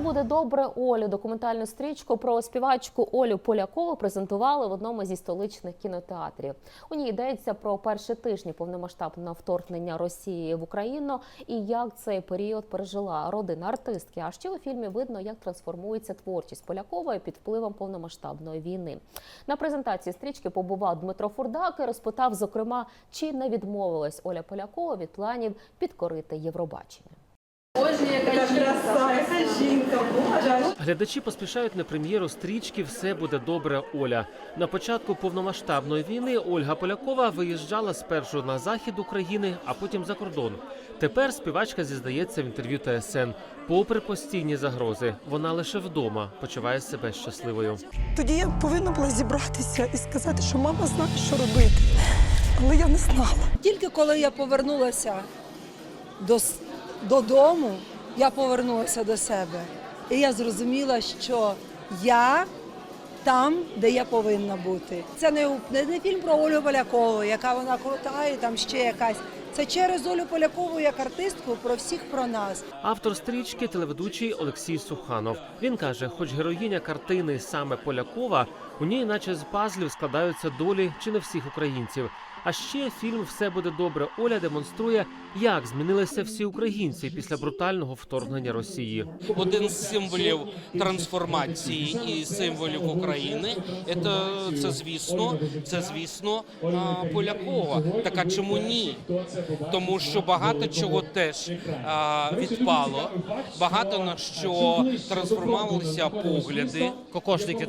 буде добре. Олю документальну стрічку про співачку Олю Полякову презентували в одному зі столичних кінотеатрів. У ній йдеться про перші тижні повномасштабного вторгнення Росії в Україну і як цей період пережила родина артистки. А ще у фільмі видно, як трансформується творчість Полякової під впливом повномасштабної війни. На презентації стрічки побував Дмитро Фурдак і розпитав, зокрема, чи не відмовилась Оля Полякова від планів підкорити Євробачення. Глядачі поспішають на прем'єру стрічки Все буде добре. Оля на початку повномасштабної війни Ольга Полякова виїжджала спершу на захід України, а потім за кордон. Тепер співачка зізнається в інтерв'ю ТСН. Попри постійні загрози, вона лише вдома почуває себе щасливою. Тоді я повинна була зібратися і сказати, що мама знає, що робити. Але я не знала. Тільки коли я повернулася до, додому, я повернулася до себе. І я зрозуміла, що я там, де я повинна бути. Це не, не, фільм про Олю Полякову, яка вона крута і там ще якась. Це через Олю Полякову як артистку про всіх про нас. Автор стрічки телеведучий Олексій Суханов. Він каже, хоч героїня картини саме Полякова, у ній, наче з пазлів, складаються долі чи не всіх українців. А ще фільм Все буде добре. Оля демонструє, як змінилися всі українці після брутального вторгнення Росії. один з символів трансформації і символів України. Це, це звісно, це звісно Полякова. Так а чому ні? Тому що багато чого теж а, відпало, багато на що трансформувалися погляди, Кокошники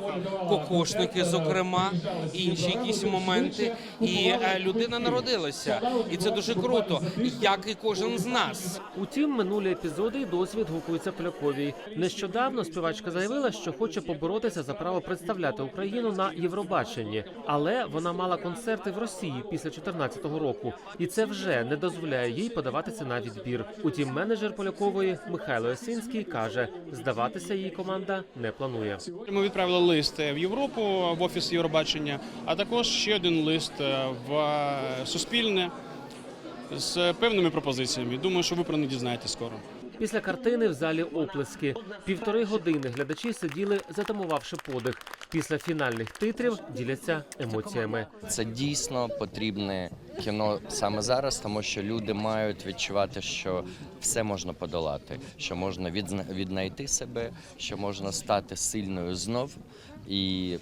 кокошники, зокрема, інші якісь моменти. І е, людина народилася, і це дуже круто, як і кожен з нас. Утім, минулі епізоди й досвід гукуються Поляковій. Нещодавно співачка заявила, що хоче поборотися за право представляти Україну на Євробаченні, але вона мала концерти в Росії після 2014 року, і це вже не дозволяє їй подаватися на відбір. Утім, менеджер Полякової Михайло Ясинський каже, здаватися її команда не планує. Ми відправили лист в Європу в офіс Євробачення, а також ще один лист в Суспільне з певними пропозиціями. Думаю, що ви про них дізнаєтесь скоро. Після картини в залі оплески. Півтори години глядачі сиділи, затамувавши подих. Після фінальних титрів діляться емоціями. Це дійсно потрібне кіно саме зараз, тому що люди мають відчувати, що все можна подолати, що можна віднайти себе, що можна стати сильною знов. І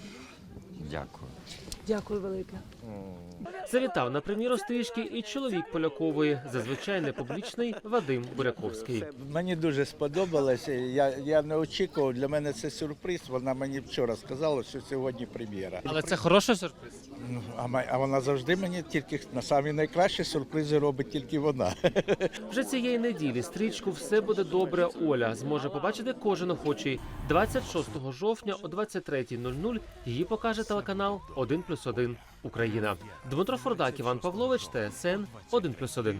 дякую. Дякую велике. Завітав на прем'єру стрічки і чоловік Полякової, зазвичай непублічний Вадим Буряковський. Мені дуже сподобалося. Я, я не очікував. Для мене це сюрприз. Вона мені вчора сказала, що сьогодні прем'єра. Але це хороший сюрприз. Ну, а, а вона завжди мені тільки на самі найкращі сюрпризи робить тільки вона. Вже цієї неділі стрічку все буде добре. Оля зможе побачити кожен охочий. 26 жовтня о 23.00 її покаже телеканал 1+,1 Україна. Дмитро Фордак, Іван Павлович, ТСН 1+,1.